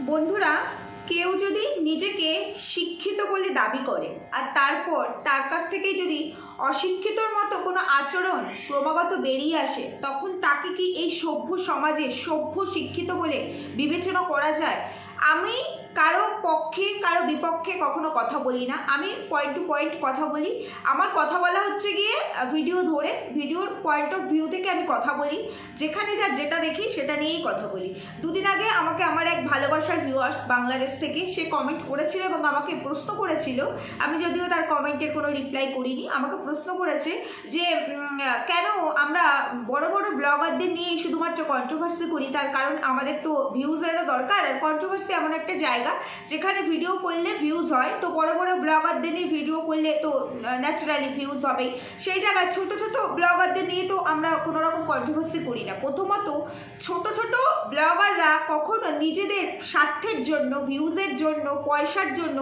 বন্ধুরা, কেউ যদি নিজেকে শিক্ষিত বলে দাবি করে আর তারপর তার কাছ থেকে যদি অশিক্ষিতর মতো কোনো আচরণ ক্রমাগত বেরিয়ে আসে, তখন তাকে কি এই সভ্য সমাজে সভ্য শিক্ষিত বলে বিবেচনা করা যায়? আমি কারও পক্ষে, কারও বিপক্ষে কখনো কথা বলি না। আমি পয়েন্ট টু পয়েন্ট কথা বলি। আমার কথা বলা হচ্ছে গিয়ে ভিডিও ধরে ভিডিওর পয়েন্ট অফ ভিউ থেকে আমি কথা বলি। যেখানে যা যেটা দেখি, সেটা নিয়েই কথা বলি। দুদিন আগে আমাকে আমার এক ভালোবাসার ভিউয়ার্স বাংলাদেশ থেকে, সে কমেন্ট করেছিল এবং আমাকে প্রশ্ন করেছিল। আমি যদিও তার কমেন্টের কোনো রিপ্লাই করিনি। আমাকে প্রশ্ন করেছে যে কেন আমরা বড় বড় ব্লগারদের নিয়ে শুধুমাত্র কন্ট্রোভার্সি করি? তার কারণ আমাদের তো ভিউজ ভিউজেরও দরকার। আর কন্ট্রোভার্সি এমন একটা জায়গা যেখানে ভিডিও করলে ভিউজ হয়। তো বড় বড় ব্লগারদের নিয়ে ভিডিও করলে তো ন্যাচারালি ভিউজ হবেই। সেই জায়গায় ছোট ছোট ব্লগারদের নিয়ে তো আমরা কোনো রকম কন্ট্রোভার্সি করি না। প্রথমত, ছোট ছোট ব্লগাররা কখনো নিজেদের স্বার্থের জন্য ভিউজের জন্য, পয়সার জন্য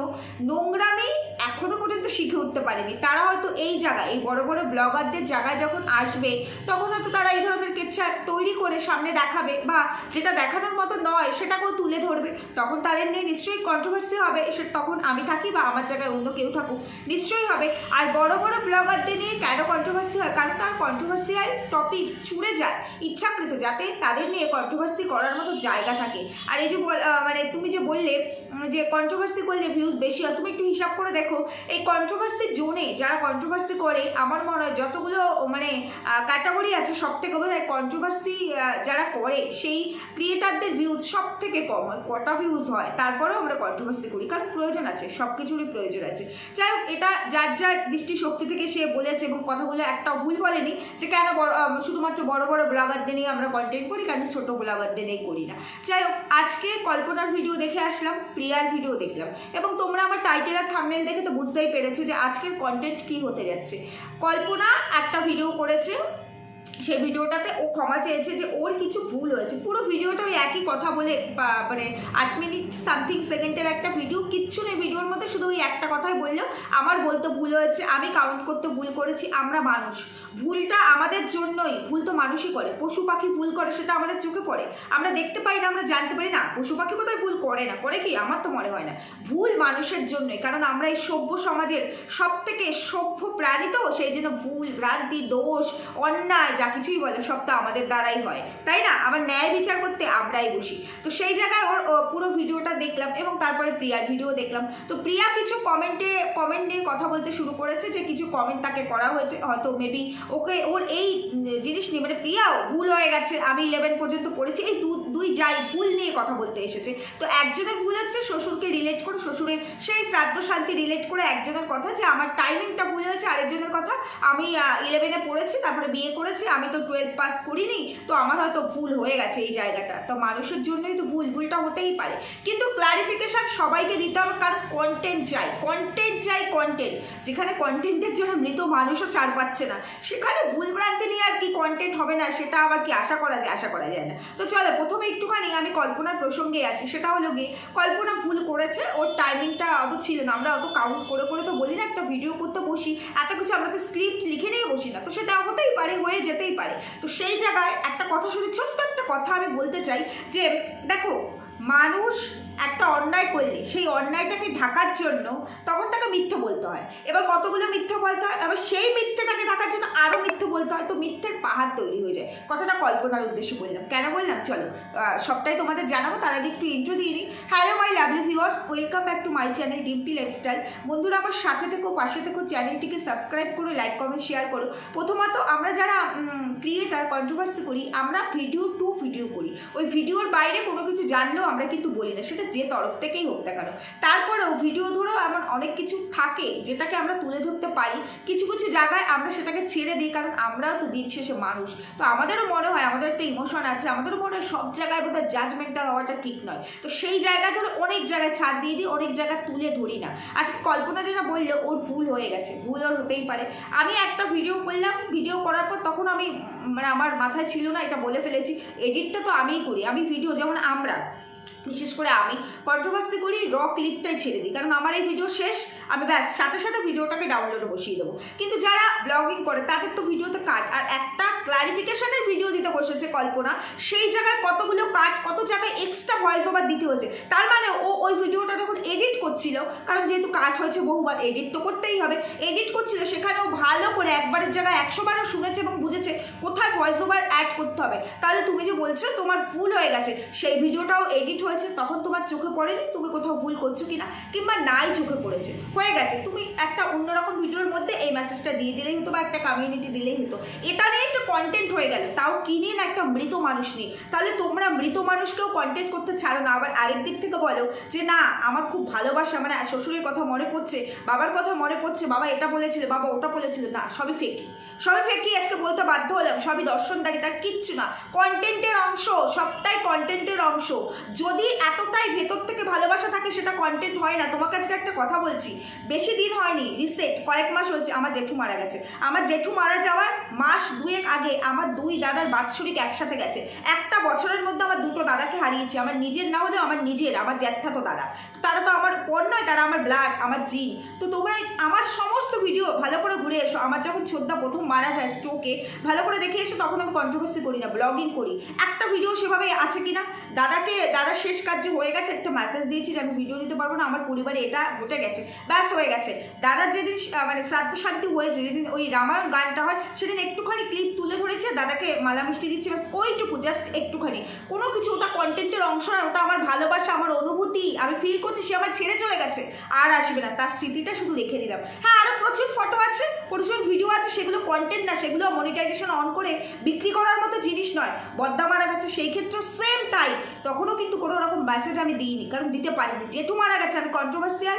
নোংরামি এখনও পর্যন্ত শিখে উঠতে পারেনি। তারা হয়তো এই জায়গায়, এই বড় বড় ব্লগারদের জায়গায় যখন আসবে, তখন হয়তো তারা এই ধরনের কেচ্ছা তৈরি করে সামনে দেখাবে বা যেটা দেখানোর মতো নয়, সেটাকেও তুলে ধরবে। তখন তাদের নিয়ে নিশ্চয়ই কন্ট্রোভার্সি হবে সে তখন আমি থাকি বা আমার জায়গায় অন্য কেউ থাকুক। নিশ্চয়ই হবে। আর বড় বড় ব্লগারদের নিয়ে কেন কন্ট্রোভার্সি হয়? কারণ তার কন্ট্রোভার্সিয়াল টপিক ছুড়ে যায়, ইচ্ছাকৃত, যাতে তাদের নিয়ে কন্ট্রোভার্সি করার মতো জায়গা থাকে। আর এই যে মানে তুমি যে বললে যে কন্ট্রোভার্সি করলে ভিউজ বেশি হয়, তুমি একটু হিসাব করে দেখো। এই কন্ট্রোভার্সি জোনে যারা কন্ট্রোভার্সি করে, আমার মনে হয় যতগুলো মানে ক্যাটাগরি আছে সব থেকে বোধ হয় কন্ট্রোভার্সি যারা করে, সেই ক্রিয়েটারদের ভিউজ সব থেকে কম হয়, কটা ভিউজ হয়, তারপরেও আমরা কন্ট্রোভার্সি করি, কারণ প্রয়োজন আছে সব কিছুরই প্রয়োজন আছে। যাই হোক, এটা যার যার দৃষ্টিশক্তি থেকে সে বলেছে এবং কথাগুলো একটা ভুল বলেনি যে কেন বড় শুধুমাত্র বড় বড় ব্লগারদের নিয়ে আমরা কন্টেন্ট করি কেন ছোট ব্লগারদের নিয়ে করি না। যাই হোক, আজকে কল্পনার ভিডিও দেখে আসলাম, প্রিয়ার ভিডিও দেখলাম। এবং তোমরা আমার টাইটেল আর থামনেল দেখে তো বুঝতেই পেরেছ যে আজকের কন্টেন্ট কি হতে যাচ্ছে। কল্পনা একটা ভিডিও করেছে সেই ভিডিওটাতে ও ক্ষমা চেয়েছে যে ওর কিছু ভুল হয়েছে। পুরো ভিডিওটা ওই একই কথা বলে মানে আট মিনিট সামথিং সেকেন্ডের একটা ভিডিও কিচ্ছু নেই ভিডিওর মধ্যে শুধু ওই একটা কথাই বলল, আমার বলতে ভুল হয়েছে, আমি কাউন্ট করতে ভুল করেছি, আমরা মানুষ। ভুলটা আমাদের জন্যই, ভুল তো মানুষই করে। পশু পাখি ভুল করে, সেটা আমাদের চোখে পড়ে। আমরা দেখতে পাই না, আমরা জানতে পারি না, পশু পাখি বোধহয় ভুল করে না। করে কি? আমার তো মনে হয় না। ভুল মানুষের জন্যই, কারণ আমরা এই সভ্য সমাজের সব থেকে সভ্য প্রাণী তো, সেই জন্য ভুল, ভ্রান্তি, দোষ, অন্যায়, যা কিছুই বলে, সব তো আমাদের দ্বারাই হয়। তাই না? আবার ন্যায় বিচার করতে আমরাই বসি। তো সেই জায়গায় ওর পুরো ভিডিওটা দেখলাম এবং তারপরে প্রিয়ার ভিডিও দেখলাম। তো প্রিয়া কিছু কমেন্টে কমেন্ট নিয়ে কথা বলতে শুরু করেছে যে কিছু কমেন্ট তাকে করা হয়েছে। হয়তো মেবি ওকে, ওর এই জিনিস নিয়ে মানে প্রিয়াও ভুল হয়ে গেছে, আমি ইলেভেন পর্যন্ত পড়েছি, এই দুই যাই ভুল নিয়ে কথা বলতে এসেছে। তো একজনের ভুল হচ্ছে, শ্বশুরকে রিলেট করে, শ্বশুরের সেই শ্রাদ্ধ শান্তি রিলেট করে একজনের কথা যে আমার টাইমিংটা ভুল হয়েছে, আরেকজনের কথা আমি ইলেভেনে পড়েছি, তারপরে বিয়ে করেছি, আমি তো টুয়েলভ পাস করিনি, তো আমার হয়তো ভুল হয়ে গেছে এই জায়গাটা। তো মানুষের জন্যই তো ভুল, ভুলটা হতেই পারে। কিন্তু ক্লারিফিকেশন সবাইকে দিতে হবে, কারণ কন্টেন্ট চাই কন্টেন্ট চাই কন্টেন্ট যেখানে কন্টেন্টের জন্য মৃত মানুষও ছাড় পাচ্ছে না। সেখানে ভুল ভ্রান্তি নিয়ে আর কি কন্টেন্ট হবে না, সেটা আবার কি আশা করা যায়? আশা করা যায় না। তো চলো, প্রথমে একটুখানি আমি কল্পনার প্রসঙ্গে আসি। সেটা হলো গিয়ে, কল্পনা ভুল করেছে, ওর টাইমিংটা অত ছিল না। আমরা অত কাউন্ট করে করে তো বলি না, একটা ভিডিও করতে বসি, এত কিছু আমরা তো স্ক্রিপ্ট লিখে নিয়ে বসি না। তো সেটা হতেই পারে, হয়ে যেতেই পারে। তো সেই জায়গায় একটা কথা শুধু ছোট্ট একটা কথা আমি বলতে চাই যে, দেখো, মানুষ একটা অন্যায় করলে, সেই অন্যায়টাকে ঢাকার জন্য তখন তাকে মিথ্যে বলতে হয়। এবার কতগুলো মিথ্যে বলতে হয়? এবার সেই মিথ্যেটাকে ঢাকার জন্য আরও মিথ্যে বলতে হয়, তো মিথ্যের পাহাড় তৈরি হয়ে যায়। কথাটা কল্পনার উদ্দেশ্যে বললাম। কেন বললাম? চলো সবটাই তোমাদের জানাব, তার আগে একটু ইন্ট্রো দিয়ে নিই। Hello my lovely viewers welcome back to my channel Dimpy lifestyle বন্ধুরা, আমার সাথে থেকো, পাশে থেকো, চ্যানেলটিকে সাবস্ক্রাইব করো লাইক কমেন্ট শেয়ার করো। প্রথমত, আমরা যারা ক্রিয়েটার কন্ট্রোভার্সি করি, আমরা ভিডিও টু ভিডিও করি। ওই ভিডিওর বাইরে কোনো কিছু জানলেও আমরা কিন্তু বলি না। সেটা যে তরফ থেকেই হোক না কেন। তারপরেও ভিডিও ধরেও এমন অনেক কিছু থাকে যেটাকে আমরা তুলে ধরতে পারি। কিছু কিছু জায়গায় আমরা সেটাকে ছেড়ে দিই কারণ আমরাও তো দিন শেষে মানুষ। তো আমাদেরও মনে হয়, আমাদের একটা ইমোশন আছে, আমাদেরও মনে হয় সব জায়গায় বোধহয় জাজমেন্টাল হওয়াটা ঠিক নয়। তো সেই জায়গা ধরে অনেক জায়গায় ছাড় দিয়ে দিই, অনেক জায়গায় তুলে ধরি না। আজকে কল্পনা যেটা বলল, ওর ভুল হয়ে গেছে, ভুল ওর হতেই পারে। আমি একটা ভিডিও করলাম ভিডিও করার পর তখন আমি মানে আমার মাথায় ছিল না, এটা বলে ফেলেছি। এডিটটা তো আমিই করি, আমি ভিডিও যেমন আমরা। বিশেষ করে আমি। কন্ট্রোভার্সি করি র ক্লিপটাই ছেড়ে দিই। কারণ আমার এই ভিডিও শেষ আমি ব্যাস, সাথে সাথে ভিডিওটাকে ডাউনলোডে বসিয়ে দেবো। কিন্তু যারা ব্লগিং করে, তাদের তো ভিডিওতে কাট আর একটা ক্লারিফিকেশনের ভিডিও দিতে বসেছে কল্পনা, সেই জায়গায় কতগুলো কাট কত জায়গায় এক্সট্রা ভয়েস ওভার দিতে হয়েছে। তার মানে ও ওই ভিডিওটা যখন এডিট করছিল, কারণ যেহেতু কাট হয়েছে বহুবার এডিট তো করতেই হবে। এডিট করছিল, সেখানেও ভালো করে একবারের জায়গায় একশো বারও শুনেছে এবং বুঝেছে কোথায় ভয়েস ওভার অ্যাড করতে হবে। তাহলে তুমি যে বলছো, তোমার ভুল হয়ে গেছে। সেই ভিডিওটাও এডিট হয়েছে, তখন তোমার চোখে পড়েনি, তুমি কোথাও ভুল করছ কিনা, কিংবা নাই চোখে পড়েছে। হয়ে গেছে। তুমি একটা অন্যরকম ভিডিওর মধ্যে এই মেসেজটা দিয়ে দিলেই হতো বা একটা কমিউনিটি দিলেই হতো। এটা নিয়ে একটা কন্টেন্ট হয়ে গেল, তাও কিনে না একটা মৃত মানুষ নিয়ে? তাহলে তোমরা মৃত মানুষকেও কন্টেন্ট করতে ছাড়ো না, আবার আরেক দিক থেকে বলো যে না, আমার খুব ভালোবাসা মানে শ্বশুরের কথা মনে পড়ছে, বাবার কথা মনে পড়ছে, বাবা এটা বলেছিল, বাবা ওটা বলেছিল, না, সবই ফেক সবই ফেকি আজকে বলতে বাধ্য হলাম, সবই দর্শনদারি, তার কিচ্ছু না। কন্টেন্টের অংশ, সবটাই কন্টেন্টের অংশ। যদি এতটাই ভেতর থেকে ভালোবাসা থাকে, সেটা কন্টেন্ট হয় না। তোমাকে আজকে একটা কথা বলছি, বেশি দিন হয়নি রিসেন্ট কয়েক মাস হয়েছে আমার জেঠু মারা গেছে। আমার জেঠু মারা যাওয়ার মাস দুয়েক আগে আমার দুই দাদার বাৎসরিক একসাথে গেছে। একটা বছরের মধ্যে আমার দুটো দাদাকে হারিয়েছি। আমার নিজের না হলেও আমার নিজের, আমার জ্যাঠাতো দাদা। তারা তো আমার পর নয়, তারা আমার ব্লাড, আমার জিন। তো তোমরা আমার সমস্ত ভিডিও ভালো করে ঘুরে এসো। আমার যখন ছোটদা প্রথম মারা যায় স্ট্রোকে ভালো করে দেখে এসো, তখন আমি কন্ট্রোভার্সি করি না ব্লগিং করি। একটা ভিডিও সেভাবে আছে কি না দাদাকে, দাদার শেষ কার্য হয়ে গেছে, একটা মেসেজ দিয়েছি যে আমি ভিডিও দিতে পারব না, আমার পরিবারে এটা ঘটে গেছে। ব্যাস হয়ে গেছে। দাদার যেদিন মানে শ্রাদ্ধ শান্তি হয়েছে যেদিন ওই রামায়ণ গানটা হয়, সেদিন একটুখানি ক্লিপ তুলে ধরেছে, দাদাকে মালা মিষ্টি দিচ্ছে, ব্যাস ওইটুকু জাস্ট একটুখানি। কোনো কিছু, ওটা কন্টেন্টের অংশ নয়, ওটা আমার ভালোবাসা, আমার অনুভূতি, আমি ফিল করছি, সে আমার ছেড়ে চলে গেছে, আর আসবে না। তার স্মৃতিটা শুধু রেখে দিলাম। হ্যাঁ আরও প্রচুর ফটো আছে, প্রচুর ভিডিও আছে, সেগুলো কন্টেন্ট না, সেগুলো মনিটাইজেশন অন করে বিক্রি করার মতো জিনিস নয়। বদ্দা মারা গেছে, সেই ক্ষেত্রে সেম তাই। তখনও কিন্তু কোনো রকম মেসেজ আমি দিইনি, কারণ দিতে পারিনি। জেঠু মারা গেছে, আমি কন্ট্রোভার্সিয়াল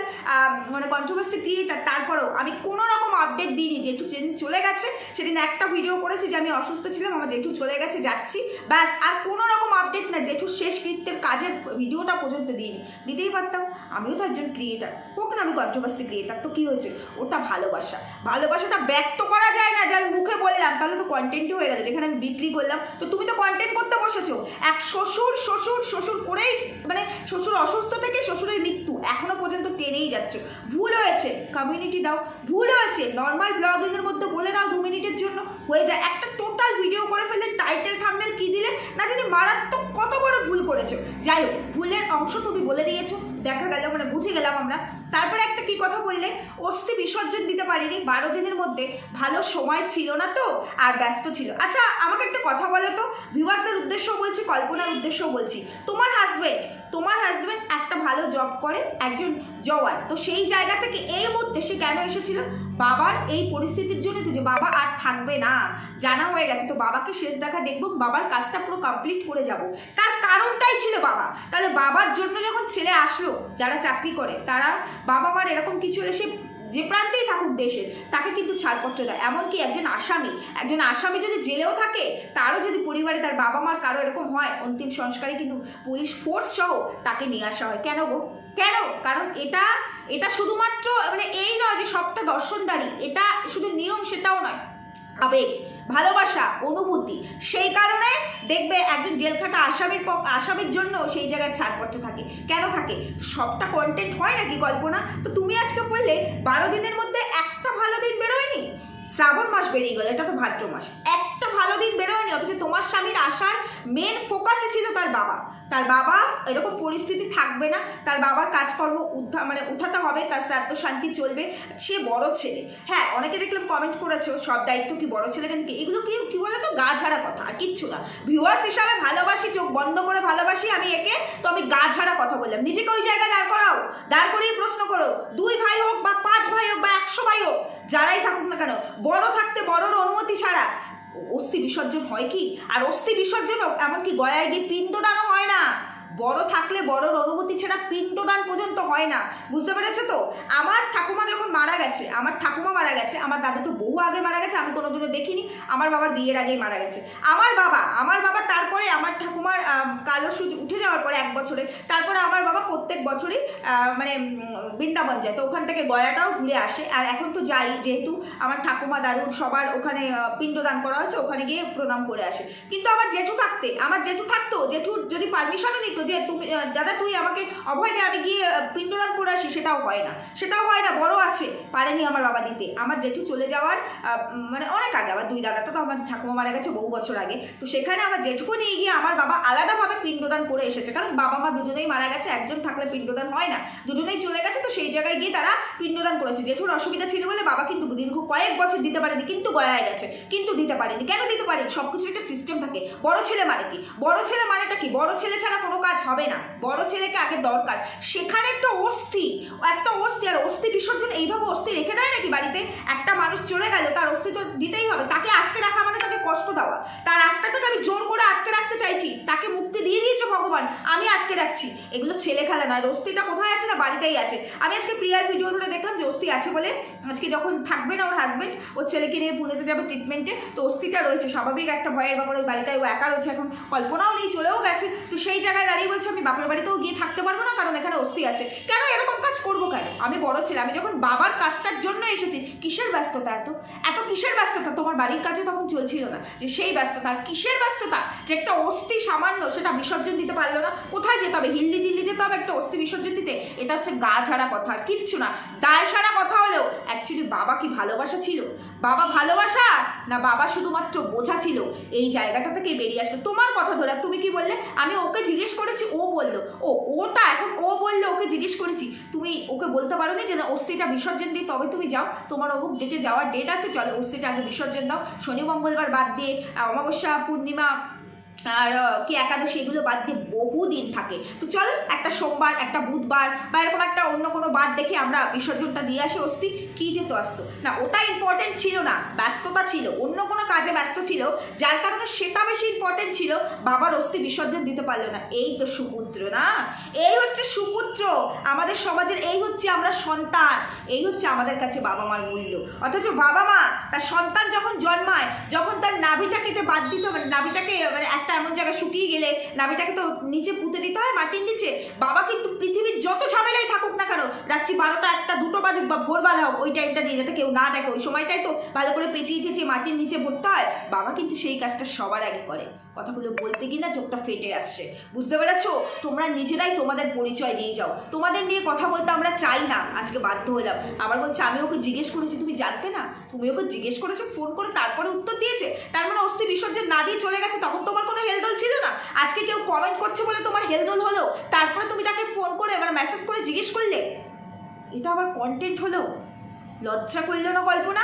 মানে কন্ট্রোভার্সি ক্রিয়েটার তারপরেও আমি কোনো রকম আপডেট দিইনি। জেঠু যেদিন চলে গেছে, সেদিন একটা ভিডিও করেছি যে আমি অসুস্থ ছিলাম, আমার জেঠু চলে গেছে, যাচ্ছি। ব্যাস, আর কোনো রকম আপডেট না, জেঠুর শেষ কৃত্যের কাজের ভিডিওটা পর্যন্ত দিইনি। দিতেই পারতাম, আমিও তো একজন ক্রিয়েটার হোক না আমি কন্ট্রোভার্সি ক্রিয়েটার তো কী হয়েছে? ওটা ভালোবাসা। ভালোবাসাটা ব্যক্ত করা যায় না যে আমি মুখে বললাম, তাহলে তো কন্টেন্টই হয়ে গেল। যেখানে আমি বিক্রি করলাম, তো তুমি তো কন্টেন্ট করতে বসেছো। এক শ্বশুর শ্বশুর শ্বশুর করেই মানে শ্বশুর অসুস্থ থেকে শ্বশুরের মৃত্যু, এখনও পর্যন্ত টেনেই যাচ্ছে। ভুল হয়েছে কমিউনিটি দাও। ভুল হয়েছে নর্মাল ব্লগিংয়ের মধ্যে বলে দাও দু মিনিটের জন্য। হয়ে যায়। একটা টোটাল ভিডিও করে ফেললে টাইটেল থামনেল কি দিলে? না জানি মারাত্মক কত বড় ভুল করেছ। যাই হোক, ভুলের অংশ তুমি বলে দিয়েছ, দেখা গেল মানে বুঝে গেলাম আমরা। তারপরে একটা কি কথা বললে? অস্থি বিসর্জন দিতে পারিনি, বারো দিনের মধ্যে। ভালো সময় ছিল না তো, আর ব্যস্ত ছিল। আচ্ছা আমাকে একটা কথা বলো তো। ভিউয়ার্সের উদ্দেশ্যও বলছি, কল্পনার উদ্দেশ্যও বলছি। তোমার হাজব্যান্ড তোমার হাজব্যান্ড একটা ভালো জব করে, একজন জওয়ান। তো সেই জায়গা থেকে এই মুহূর্তে সে কেন এসেছিল? বাবার এই পরিস্থিতির জন্য তো যে বাবা আর থাকবে না, জানা হয়ে গেছে। তো বাবাকে শেষ দেখা দেখব, বাবার কাজটা পুরো কমপ্লিট করে যাব। তার কারণটাই ছিল বাবা। তাহলে বাবার জন্য যখন ছেলে আসলো, যারা চাকরি করে, তারা বাবা মার এরকম কিছু এসে যে প্রান্তেই থাকুক দেশের তাকে কিন্তু ছাড়পত্র দেয়। এমনকি একজন আসামি একজন আসামি যদি জেলেও থাকে, তারও যদি পরিবারে তার বাবা মার কারও এরকম হয়, অন্তিম সংস্কারে কিন্তু পুলিশ ফোর্স সহ তাকে নিয়ে আসা হয়। কেন গো? কেন? কারণ এটা এটা শুধুমাত্র মানে এই নয় যে সবটা দর্শনদারি, এটা শুধু নিয়ম সেটাও নয়। আবেগ, ভালোবাসা, অনুভূতি, সেই কারণে দেখবে একজন জেলখাটা আসামির পক- আসামির জন্য সেই জায়গায় ছাড়পত্র থাকে। কেন থাকে? সবটা কন্টেন্ট হয় নাকি কল্পনা? তো তুমি আজকে বললে, বারো দিনের মধ্যে একটা ভালো দিন বেরোয়নি। শ্রাবণ মাস বেরিয়ে গেল, এটা তো ভাদ্র মাস। একটা ভালো দিন বেরোয়নি, অথচ তোমার স্বামীর আসার মেন ফোকাসে ছিল তার বাবা। তার বাবা এরকম পরিস্থিতি থাকবে না, তার বাবার কাজকর্ম উদ্ধার মানে উঠাতে হবে, তার শ্রাদ্ধ শান্তি চলবে, সে বড় ছেলে। হ্যাঁ অনেকে দেখলাম কমেন্ট করেছ সব দায়িত্ব কি বড় ছেলে কেন? কি, এগুলো কি কি বলে তো গা ঝাড়া কথা, আর কিচ্ছু না। ভিউয়ার্স হিসাবে ভালোবাসি, চোখ বন্ধ করে ভালোবাসি আমি একে, তো আমি গা ঝাড়া কথা বললাম। নিজেকে ওই জায়গায় দাঁড় করাও, দাঁড় করিয়ে প্রশ্ন করো, দুই ভাই হোক বা পাঁচ ভাই হোক বা একশো ভাই হোক, যারাই থাকুক না কেন, বড় থাকতে বড়র অনুমতি ছাড়া অস্থি বিসর্জন হয় কি? আর অস্থি বিসর্জন এমনকি গয়ায় গিয়ে পিণ্ডদানও হয় না বড় থাকলে বড়র অনুমতি ছাড়া পিণ্ডদান পর্যন্ত হয় না। বুঝতে পেরেছ তো? আমার ঠাকুমা যখন মারা গেছে, আমার ঠাকুমা মারা গেছে, আমার দাদু তো বহু আগে মারা গেছে, আমি কোনোদিনও দেখিনি, আমার বাবার বিয়ের আগেই মারা গেছে। আমার বাবা আমার বাবা তারপরে আমার ঠাকুমার কালো সুচ উঠে যাওয়ার পরে এক বছরে, তারপরে আমার বাবা প্রত্যেক বছরই মানে বৃন্দাবন যায়। তো ওখান থেকে গয়াটাও ঘুরে আসে। আর এখন তো যাই, যেহেতু আমার ঠাকুমা, দাদু সবার ওখানে পিণ্ডদান করা হচ্ছে ওখানে গিয়ে প্রণাম করে আসে। কিন্তু আমার জেঠু থাকতে, আমার জেঠু থাকতো জেঠু যদি পারমিশনও দিত যে তুমি দাদা তুই আমাকে অভয় দে, আমি গিয়ে পিণ্ডদান করে আসি। সেটাও হয় না। সেটাও হয় না, বড় আছে। পারেনি আমার বাবা দিতে। আমার জেঠু চলে যাওয়ার মানে অনেক আগে। আমার দুই দাদাটা তো আমার ঠাকুমা মারা গেছে বহু বছর আগে। তো সেখানে আমার জেঠুকে নিয়ে গিয়ে আমার বাবা আলাদাভাবে পিণ্ডদান করে এসেছে। কারণ বাবা মা দুজনেই মারা গেছে, একজন থাকলে পিণ্ডদান হয় না। দুজনেই চলে গেছে, তো সেই জায়গায় গিয়ে তারা পিণ্ডদান করেছে। জেঠুর অসুবিধা ছিল বলে বাবা কিন্তু দীর্ঘ কয়েক বছর দিতে পারেনি, কিন্তু গয়ায় গেছে। কিন্তু দিতে পারেনি। কেন দিতে পারেনি? সব কিছুর একটা সিস্টেম থাকে। বড় ছেলে মানে কি? বড় ছেলে মানেটা কি? বড় ছেলে ছাড়া কোনো কাজ হবে না। বড় ছেলেকে আগে দরকার। সেখানে একটা অস্থি। একটা অস্থি। আর অস্থি বিসর্জন এইভাবে অস্থি রেখে দেয় নাকি বাড়িতে? একটা মানুষ চলে গেল, তার অস্থি তো দিতেই হবে। তাকে আটকে রাখা মানে তাকে কষ্ট দেওয়া। তার আত্মাটাকে আমি জোর করে আটকে রাখতে চাইছি। তাকে মুক্তি দিয়ে দিয়েছে ভগবান। আমি আটকে রাখছি। এগুলো ছেলে খেলা নয়। অস্থিটা কোথায় আছে না বাড়িতেই আছে? আমি আজকে প্রিয়ার ভিডিও ধরে দেখলাম যে অস্থি আছে বলে। আজকে যখন থাকবে না ওর হাজবেন্ড ওর ছেলেকে নিয়ে পুনেতে যাবে ট্রিটমেন্টে তো অস্থিটা রয়েছে। স্বাভাবিক একটা ভয়ের ব্যাপার। ওই বাড়িটায় ও একা রয়েছে। এখন কল্পনাও নেই, চলেও গেছে। তো সেই জায়গায় দাঁড়িয়ে বলছে, আমি বাপের বাড়িতেও গিয়ে থাকতে পারব না, কারণ এখানে অস্থি আছে। কেন? এরকম কাজ করব কেন? আমি বড় ছেলে, আমি যখন বাবার কাজটার জন্য এসেছি, কিসের ব্যস্ততা এত? এত কিসের ব্যস্ততা? তোমার বাড়ির কাজে তখন চলছিল না। যে সেই ব্যস্ততা কিসের ব্যস্ততা? যে একটা অস্থি সামান্য, সেটা বিসর্জন দিতে পারল না। কোথায় যেতে হবে? হিল্লি দিল্লি যেতে হবে একটা অস্থি বিসর্জন দিতে? এটা হচ্ছে গা ছাড়া কথা, আর কিচ্ছু না। দায় সারা কথা হলেও অ্যাকচুয়ালি বাবা কি ভালোবাসা ছিল? বাবা ভালোবাসা? না বাবা শুধুমাত্র বোঝা ছিল? এই জায়গাটা থেকে বেরিয়ে আসলো। তোমার কথা ধরে তুমি কি বললে? আমি ওকে জিজ্ঞেস করেছি ও বলল। ও, ওটা এখন ও বলল, ওকে জিজ্ঞেস করেছি, তুমি ওকে বলতে পারো নি যে না, অস্থিটা বিসর্জন দিই তবে তুমি যাও? তোমার অমুক ডেটে যাওয়ার ডেট আছে, চলো অস্থিটা আগে বিসর্জন দাও। শনি, মঙ্গলবার বাদ দিয়ে, অমাবস্যা, পূর্ণিমা আর কি একাদশী এগুলো বাদ দিয়ে বহু দিন থাকে। তো চলো, একটা সোমবার, একটা বুধবার বা এরকম একটা অন্য কোনো বার দেখে আমরা বিসর্জনটা দিয়ে আসি অস্থি কি যেত আসতো। না, ওটা ইম্পর্টেন্ট ছিল না, ব্যস্ততা ছিল, অন্য কোনো কাজে ব্যস্ত ছিল, যার কারণে সেটা বেশি ইম্পর্টেন্ট ছিল, বাবার অস্থি বিসর্জন দিতে পারল না। এই তো সুপুত্র, না? এই হচ্ছে সুপুত্র। আমাদের সমাজের, এই হচ্ছে আমরা সন্তান। এই হচ্ছে আমাদের কাছে বাবা মার মূল্য। অথচ বাবা মা তার সন্তান যখন জন্মায়, যখন তার নাভিটা কেটে বাদ দিতে হবে, নাভিটাকে মানে একটা এমন জায়গায় শুকিয়ে গেলে নাভিটাকে তো নিচে পুঁতে দিতে হয়, মাটির নিচে। বাবা কিন্তু পৃথিবীর যত ঝামেলাই থাকুক না কেন, রাত্রি বারোটা একটা, দুটো বাজুক বা ভোরবেলা হোক, ওই টাইমটা দিয়ে যাতে কেউ না দেখে। ওই সময়টাই তো ভালো করে পেঁচিয়ে চেঁচিয়ে মাটির নিচে ভরতে হয়। বাবা কিন্তু সেই কাজটা সবার আগে করে। কথাগুলো বলতে গিয়ে না চোখটা ফেটে আসছে। বুঝতে পেরেছ? তোমরা নিজেরাই তোমাদের পরিচয় দিয়ে যাও। তোমাদের নিয়ে কথা বলতে আমরা চাই না। আজকে বাধ্য হলাম। আবার বলছে, আমি ওকে জিজ্ঞেস করেছি, তুমি জানতে না? তুমি ওকে জিজ্ঞেস করেছ, ফোন করে তারপরে উত্তর দিয়েছে? তার মানে অস্থি বিসর্জন না দিয়ে চলে গেছে, তখন তোমার কোনো হেলদোল ছিল না? আজকে কেউ কমেন্ট করছে বলে তোমার হেলদোল হলো? তারপরে তুমি তাকে ফোন করে মানে মেসেজ করে জিজ্ঞেস করলে? এটা আবার কন্টেন্ট হলো? লজ্জা করল না কল্পনা?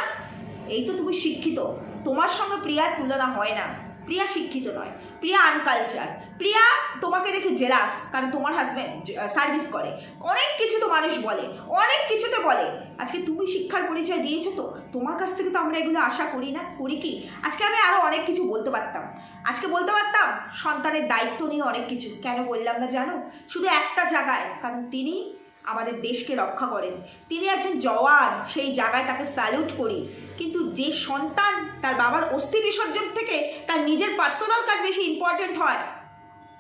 এই তো তুমি শিক্ষিত। তোমার সঙ্গে প্রিয়ার তুলনা হয় না। প্রিয়া শিক্ষিত নয়, প্রিয়া আনকালচার প্রিয়া তোমাকে দেখে জেলাস কারণ তোমার হাজব্যান্ড সার্ভিস করে। অনেক কিছু তো মানুষ বলে, অনেক কিছুতে বলে। আজকে তুমি শিক্ষার পরিচয় দিয়েছ তো, তোমার কাছ থেকে তো আমরা এগুলো আশা করি না, করি কি? আজকে আমি আরও অনেক কিছু বলতে পারতাম। আজকে বলতে পারতাম, সন্তানের দায়িত্ব নিয়ে অনেক কিছু। কেন বললাম না জানো? শুধু একটা জায়গায়, কারণ তিনি আমাদের দেশকে রক্ষা করেন। তিনি একজন জওয়ান, সেই জায়গায় তাকে স্যালুট করি। কিন্তু যে সন্তান তার বাবার অস্থি বিসর্জন থেকে তার নিজের পার্সোনাল কাজ বেশি ইম্পর্টেন্ট হয়,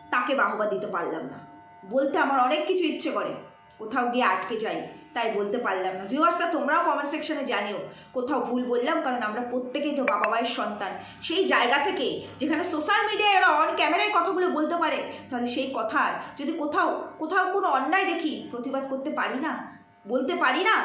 তাকে বাহবা দিতে পারলাম না। বলতে আমার অনেক কিছু ইচ্ছে করে। কোথাও গিয়ে আটকে যাই। তাই বলতে পারলাম না। ভিউয়ার্সরা তোমরাও কমেন্ট সেকশনে জানিও। কোথাও ভুল বললাম, কারণ আমরা প্রত্যেকেই তো বাবা মায়ের সন্তান। সেই জায়গা থেকে যেখানে সোশ্যাল মিডিয়ায় ওরা অন ক্যামেরায় কথাগুলো বলতে পারে, তাহলে সেই কথার যদি কোথাও কোথাও কোনো অন্যায় দেখি, প্রতিবাদ করতে পারি না? বলতে পারি না?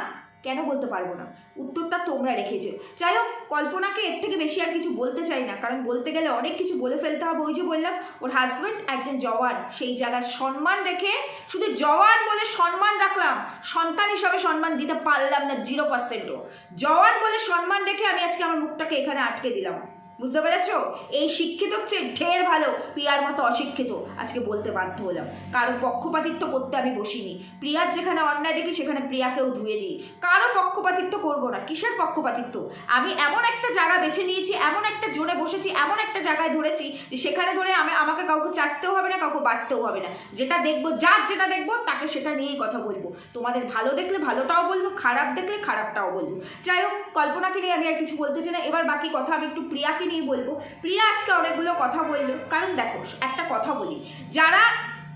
কেন বলতে পারব না? উত্তরটা তোমরা রেখেছো যাই হোক, কল্পনাকে এর থেকে বেশি আর কিছু বলতে চাই না, কারণ বলতে গেলে অনেক কিছু বলে ফেলতে হবে ওই যে বললাম, ওর হাজব্যান্ড একজন জওয়ান, সেই জায়গার সম্মান রেখে শুধু জওয়ান বলে সম্মান রাখলাম, সন্তান হিসাবে সম্মান দিতে পারলাম না জিরো পার্সেন্টও জওয়ান বলে সম্মান রেখে আমি আজকে আমার মুখটাকে এখানে আটকে দিলাম। বুঝতে পেরেছ? এই শিক্ষিত হচ্ছে ঢের ভালো, প্রিয়ার মতো অশিক্ষিত। আজকে বলতে বাধ্য হলাম। কারও পক্ষপাতিত্ব করতে আমি বসিনি। প্রিয়ার যেখানে অন্যায় দেখি, সেখানে প্রিয়াকেও ধুয়ে দিই। কারও পক্ষপাতিত্ব করব না। কিসের পক্ষপাতিত্ব? আমি এমন একটা জায়গা বেছে নিয়েছি, এমন একটা জোরে বসেছি, এমন একটা জায়গায় ধরেছি যে সেখানে ধরে আমি, আমাকে কাউকে চাটতেও হবে না, কাউকে বাড়তেও হবে না। যেটা দেখব, যার যেটা দেখব, তাকে সেটা নিয়েই কথা বলব। তোমাদের ভালো দেখলে ভালোটাও বলব, খারাপ দেখলে খারাপটাও বলব। যাই হোক, কল্পনাকে নিয়ে আমি আর কিছু বলতে চাই না। এবার বাকি কথা আমি একটু প্রিয়াকে নিয়ে বলব। প্রিয়া আজকে অনেকগুলো কথা বলল। কারণ দেখো, একটা কথা বলি। যারা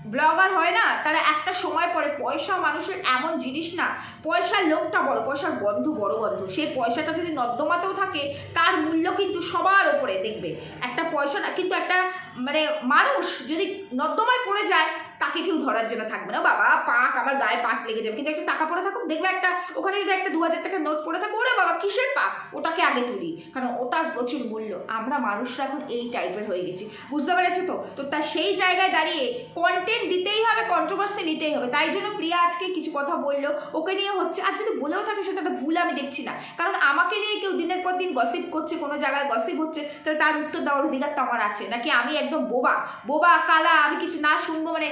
ব্লগার হয় না, তারা একটা সময় পরে পয়সা মানুষের এমন জিনিস না, পয়সার লোকটা বড়, পয়সার গন্ধ বড় গন্ধ। সেই পয়সাটা যদি নর্দমাতেও থাকে, তার মূল্য কিন্তু সবার ওপরে দেখবে। একটা পয়সা না, কিন্তু একটা মানে মানুষ যদি নর্দমায় পড়ে যায় তাকে কেউ ধরার জন্য থাকবে না। বাবা, পাক, আমার গায়ে পাক লেগে যাবে। কিন্তু একটা টাকা পড়ে থাকুক, দেখবে একটা, ওখানে যদি একটা দু হাজার টাকার নোট পড়ে থাকে, ওরে বাবা, কিসের পাক? ওটাকে আগে তুলি। কারণ ওটার প্রচুর মূল্য। আমরা মানুষরা এখন এই টাইপের হয়ে গেছি। বুঝতে পেরেছ তো? তো তার সেই জায়গায় দাঁড়িয়ে কন্টেন্ট দিতেই হবে কন্ট্রোভার্সি নিতেই হবে। তাই জন্য প্রিয়া আজকে কিছু কথা বলল। ওকে নিয়ে হচ্ছে, আর যদি বলেও থাকে, সেটা তো ভুল আমি দেখছি না। কারণ আমাকে নিয়ে কেউ দিনের পর দিন গসিপ করছে, কোনো জায়গায় গসিপ হচ্ছে, তাহলে তার উত্তর দেওয়ার অধিকার তো আমার আছে। নাকি আমি একদম বোবা? বোবা, কালা, আমি কিছু না শুনব মানে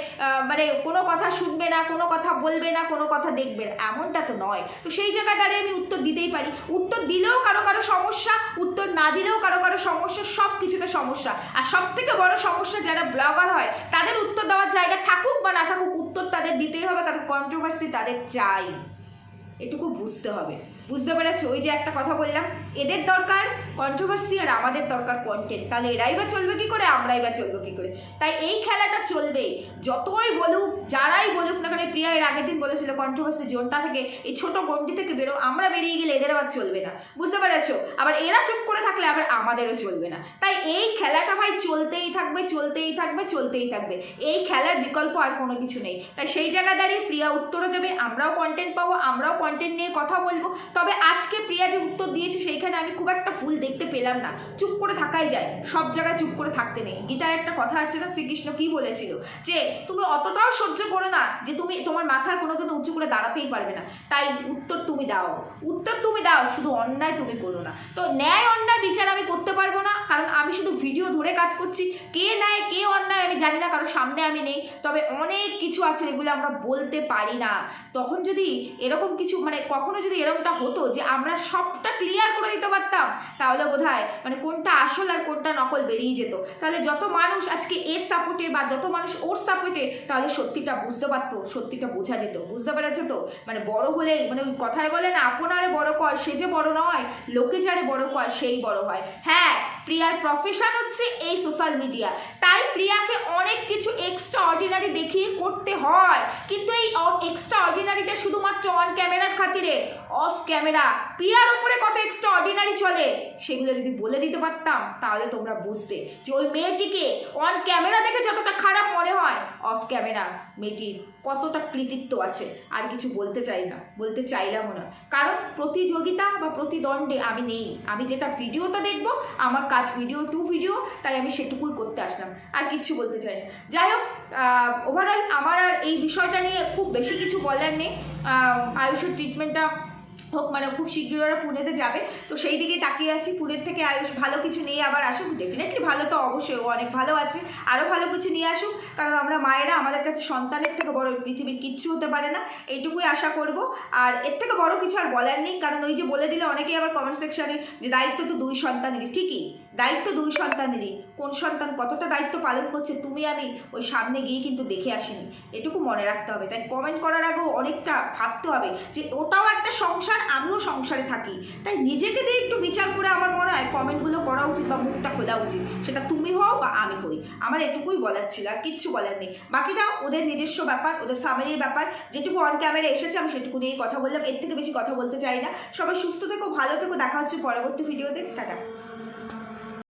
মানে কোনো কথা শুনবে না, কোনো কথা বলবে না, কোনো কথা দেখবে না, এমনটা তো নয়। তো সেই জায়গায় দাঁড়িয়ে আমি উত্তর দিতেই পারি। উত্তর দিলেও কারও কারও সমস্যা, উত্তর না দিলেও কারও কারও সমস্যা, সব কিছুতে সমস্যা। আর সব থেকে বড় সমস্যা যারা ব্লগার হয়, তাদের উত্তর দেওয়ার জায়গা থাকুক বা না থাকুক, উত্তর তাদের দিতেই হবে, কারণ কন্ট্রোভার্সি তাদের চাই। এটুকু বুঝতে হবে। বুঝতে পেরেছ? ওই যে একটা কথা বললাম, এদের দরকার কন্ট্রোভার্সি আর আমাদের দরকার কন্টেন্ট তাহলে এরাই বা চলবে কী করে? আমরাই বা চলবো কী করে? তাই এই খেলাটা চলবে যতই বলুক, যারাই বলুক না কেন, প্রিয়া এর আগের দিন বলেছিল কন্ট্রোভার্সি জোনটা থেকে, এই ছোট গন্ডি থেকে বেরো, আমরা বেরিয়ে গেলে এদের আবার চলবে না। বুঝতে পেরেছ? আবার এরা চুপ করে থাকলে আবার আমাদেরও চলবে না। তাই এই খেলাটা ভাই চলতেই থাকবে চলতেই থাকবে চলতেই থাকবে। এই খেলার বিকল্প আর কোনো কিছু নেই। তাই সেই জায়গায় দাঁড়িয়ে প্রিয়া উত্তরও দেবে, আমরাও কন্টেন্ট পাবো, আমরাও কন্টেন্ট নিয়ে কথা বলব। তবে আজকে প্রিয়া যে উত্তর দিয়েছে, সেইখানে আমি খুব একটা ভুল দেখতে পেলাম না। চুপ করে থাকাই যায়। সব জায়গায় চুপ করে থাকতে নেই। গীতায় একটা কথা আছে না, শ্রীকৃষ্ণ কি বলেছিল? যে তুমি অতটাও সহ্য করো না যে তুমি তোমার মাথা কোনোদিনও উঁচু করে দাঁড়াতেই পারবে না। তাই উত্তর তুমি দাও। উত্তর তুমি দাও, শুধু অন্যায় তুমি করো না। তো ন্যায় অন্যায় বিচার আমি করতে পারব না, কারণ আমি শুধু ভিডিও ধরে কাজ করছি। কে ন্যায়, কে অন্যায় আমি জানি না কারণ সামনে আমি নেই। তবে অনেক কিছু আছে এগুলো আমরা বলতে পারি না। তখন যদি এরকম কিছু মানে কখনো যদি এরকমটা হতো যে আমরা সবটা ক্লিয়ার করে দিতে পারতাম, তাহলে বোধহয় মানে কোনটা আসল আর কোনটা নকল বেরিয়ে যেত। তাহলে যত মানুষ আজকে এর সাপোর্টে বা যত মানুষ ওর সাপোর্টে তাহলে সত্যিটা বুঝতে পারতো, সত্যিটা বোঝা যেত। বুঝতে পেরেছ তো? মানে বড় হলে মানে ওই কথায় বলে না, আপনারে বড় কর, সে যে বড় নয়, লোকে যারে বড় কর, সেই বড় হয়। হ্যাঁ প্রিয়ার প্রফেশন হচ্ছে এই সোশ্যাল মিডিয়া তাই প্রিয়াকে অনেক কিছু এক্সট্রা অর্ডিনারি দেখিয়ে করতে হয়। কিন্তু এই এক্সট্রা অর্ডিনারিটা শুধুমাত্র অন ক্যামেরার খাতিরে অফ ক্যামেরা প্রিয়ার উপরে কত এক্সট্রা অর্ডিনারি চলে, সেগুলো যদি বলে দিতে পারতাম, তাহলে তোমরা বুঝতে যে ওই মেয়েটিকে অন ক্যামেরা দেখে যতটা খারাপ মনে হয় অফ ক্যামেরা মেয়েটির কতটা কৃতিত্ব আছে, আর কিছু বলতে চাই না, বলতে চাইলামও না। কারণ প্রতিযোগিতা বা প্রতিদ্বন্দ্বে আমি নেই। আমি যেটা ভিডিওতে দেখব, আমার কাজ ভিডিও টু ভিডিও, তাই আমি সেটুকুই করতে আসলাম, আর কিছু বলতে চাই না। যাই হোক ওভারঅল আমার আর এই বিষয়টা নিয়ে খুব বেশি কিছু বলার নেই। আয়ুষের ট্রিটমেন্টটা হোক মানে খুব শীঘ্রই ওরা পুনেতে যাবে। তো সেই দিকেই তাকিয়ে আছি। পুনের থেকে আয়ুষ ভালো কিছু নিয়ে আবার আসুক। ডেফিনেটলি ভালো তো অবশ্যই। অনেক ভালো আছে। আরও ভালো কিছু নিয়ে আসুক। কারণ আমরা মায়েরা আমাদের কাছে সন্তানের থেকে বড়। পৃথিবীর কিচ্ছু হতে পারে না। এইটুকুই আশা করব। আর এর থেকে বড় কিছু আর বলার নেই। কারণ ওই যে বলে দিলে অনেকেই আবার কমেন্ট সেকশানে যে দায়িত্ব তো দুই সন্তানেরই। ঠিকই। দায়িত্ব দুই সন্তানেরই। কোন সন্তান কতটা দায়িত্ব পালন করছে তুমি আমি ওই সামনে গিয়ে কিন্তু দেখে আসিনি। এটুকু মনে রাখতে হবে। তাই কমেন্ট করার আগেও অনেকটা ভাবতে হবে যে ওটাও একটা সংসার আমিও সংসারে থাকি। তাই নিজেকে দিয়ে একটু বিচার করে আমার মনে হয় কমেন্টগুলো করা উচিত বা মুখটা খোলা উচিত। সেটা তুমি হও বা আমি হই। আমার এটুকুই বলার ছিল, আর কিচ্ছু বলার নেই। বাকিটা ওদের নিজস্ব ব্যাপার, ওদের ফ্যামিলির ব্যাপার। যেটুকু অন ক্যামেরা এসেছে, আমি সেটুকু নিয়েই কথা বললাম। এর থেকে বেশি কথা বলতে চাই না। সবাই সুস্থ থেকো, ভালো থেকো। দেখা হচ্ছে পরবর্তী ভিডিওতে টাটা।